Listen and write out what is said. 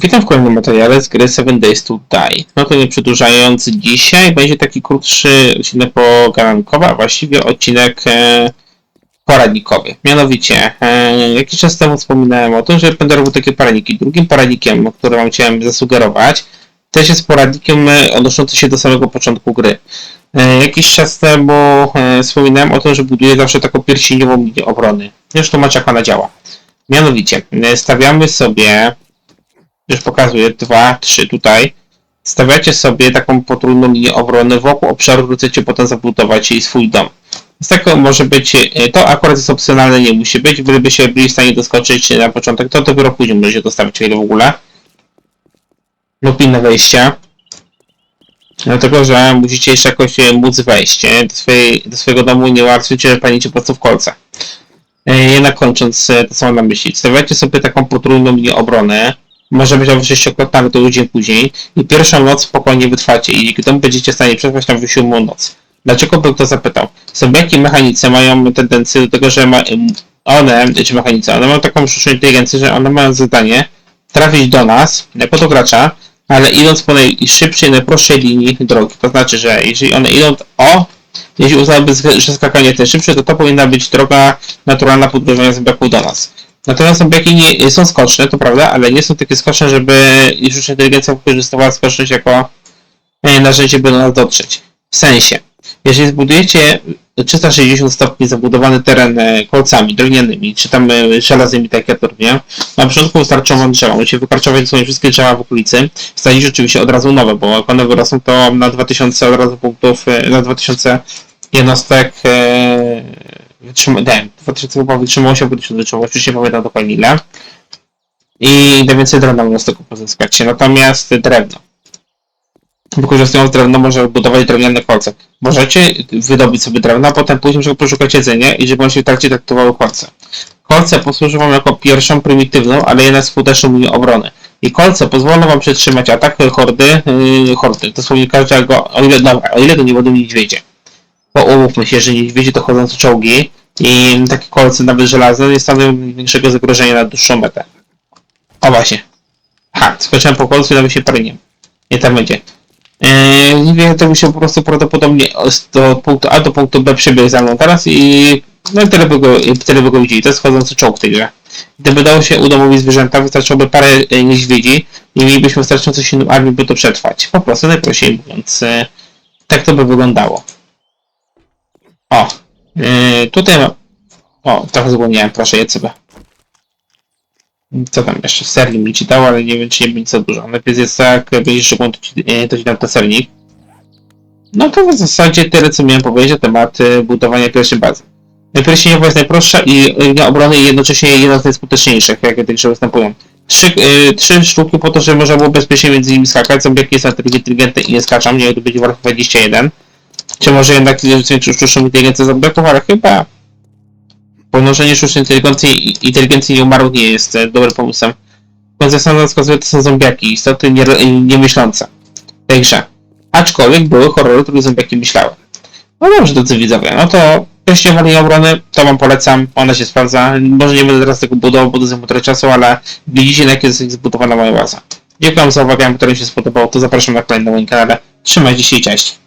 Witam w kolejnym materiale z gry 7 Days to Die. No to nie przedłużając, dzisiaj będzie taki krótszy odcinek pogadankowy, a właściwie odcinek e, poradnikowy. Mianowicie, e, jakiś czas temu wspominałem o tym, że będę robił takie poradniki. Drugim poradnikiem, który wam chciałem zasugerować, też jest poradnikiem e, odnoszący się do samego początku gry. E, jakiś czas temu e, wspominałem o tym, że buduję zawsze taką pierścieniową linię obrony. Już tłumaczę jak ona działa. Mianowicie, e, stawiamy sobie już pokazuję, dwa, trzy tutaj. Stawiacie sobie taką potrójną linię obrony wokół obszaru, który chcecie potem zabudować jej swój dom. Z tego może być, e, to akurat jest opcjonalne, nie musi być, gdyby się byli w stanie doskoczyć na początek, to dopiero później możecie dostawić w ogóle. Lub inne wejścia. Dlatego, że musicie jeszcze jakoś e, móc wejść do, swojej, do swojego domu, nie łatwicie, że panicie po prostu w kolce. E, Jednak kończąc, to co mam na myśli. Stawiacie sobie taką potrójną linię obrony, może być ale to już dzień później. I pierwszą noc spokojnie wytrwacie i temu będziecie w stanie przetrwać tam siódmą noc. Dlaczego bym to zapytał? Zombiaki mechanice mają tendencję do tego, że ma, one, czy mechanice, one mają taką sztuczną inteligencję, że one mają zadanie trafić do nas, do gracza, ale idąc po najszybszej, najprostszej linii drogi. To znaczy, że jeżeli one idą o, jeśli uznałyby, że skakanie jest najszybsze, to to powinna być droga naturalna podróżowania zombiaków do nas. Natomiast zombiaki nie są skoczne, to prawda, ale nie są takie skoczne, żeby sztuczna inteligencja wykorzystywała skoczność jako e, narzędzie, by do nas dotrzeć. W sensie, jeżeli zbudujecie 360 stopni zabudowany teren e, kolcami drewnianymi, czy tam e, żelaznymi, tak jak ja to robię, na początku wystarczą wam drzewa. Musicie wykarczować sobie wszystkie drzewa w okolicy, wsadzić oczywiście od razu nowe, bo jak one wyrosną, to na 2000 od razu punktów, na 2000 jednostek wytrzyma, nie, 2000 chyba wytrzymało się, bo 1000 wytrzymało, oczywiście nie pamiętam dokładnie ile. I da więcej drewna można z tego pozyskać. Natomiast drewno. Wykorzystując drewno można budować drewniane kolce. Możecie wydobyć sobie drewno, a potem później poszukać jedzenia i żeby on się w trakcie traktowały kolce. Kolce posłużą wam jako pierwszą prymitywną, ale jednak skuteczną linię obrony. I kolce pozwolą wam przetrzymać atak hordy, yy, hordy, dosłownie każdego, o ile, dobra, o ile to nie będą niedźwiedzie. Bo umówmy się, że niedźwiedzie to chodzące czołgi i takie kolce, nawet żelazne, nie stanowią większego zagrożenia na dłuższą metę. O właśnie. Ha, skoczyłem po kolcu i nawet się prynie. Nie tam będzie. Eee, nie wiem, to by się po prostu prawdopodobnie do punktu A do punktu B przebiegł za mną teraz i no tyle by go, tyle by go widzieli. To jest chodzący czołg w tej grze. Gdyby dało się udomowić zwierzęta, wystarczyłoby parę e, niedźwiedzi i mielibyśmy wystarczająco silną armię, by to przetrwać. Po prostu najprościej mówiąc. E, tak to by wyglądało. O, e, tutaj. O, trochę zapomniałem, proszę, jedz sobie. Co tam jeszcze? Sernik mi ci dał, ale nie wiem, czy nie będzie za dużo. Najpierw jest tak, będziesz szybko, to ci, e, to ci dam ten sernik. No to w zasadzie tyle, co miałem powiedzieć na temat e, budowania pierwszej bazy. Pierścieniowa jest najprostsza i linia obrony jednocześnie jedna z najskuteczniejszych, jakie te grze występują. Trzy, e, trzy sztuki po to, żeby można było bezpiecznie między nimi skakać. Zombiaki są inteligentne i nie skaczą, nie to będzie warto 21. Czy może jednak sztuczną inteligencję zombiaków, ale chyba Pomnożenie sztucznej inteligencji, inteligencji nieumarłych nie jest e, dobrym pomysłem. Konsekwencją wskazuje to są zombiaki, istoty nie, nie myślące w tej grze. Aczkolwiek były horrory, które zombiaki myślały. No dobrze, drodzy widzowie, no to pierścień linia obrony, to wam polecam, ona się sprawdza. Może nie będę teraz tego budował, bo to zajmuje trochę czasu, ale widzicie na jakie jest zbudowana moja baza. Dziękuję za uwagę, którym się spodobało, to zapraszam na kolejny na moim kanale. Trzymajcie się i cześć.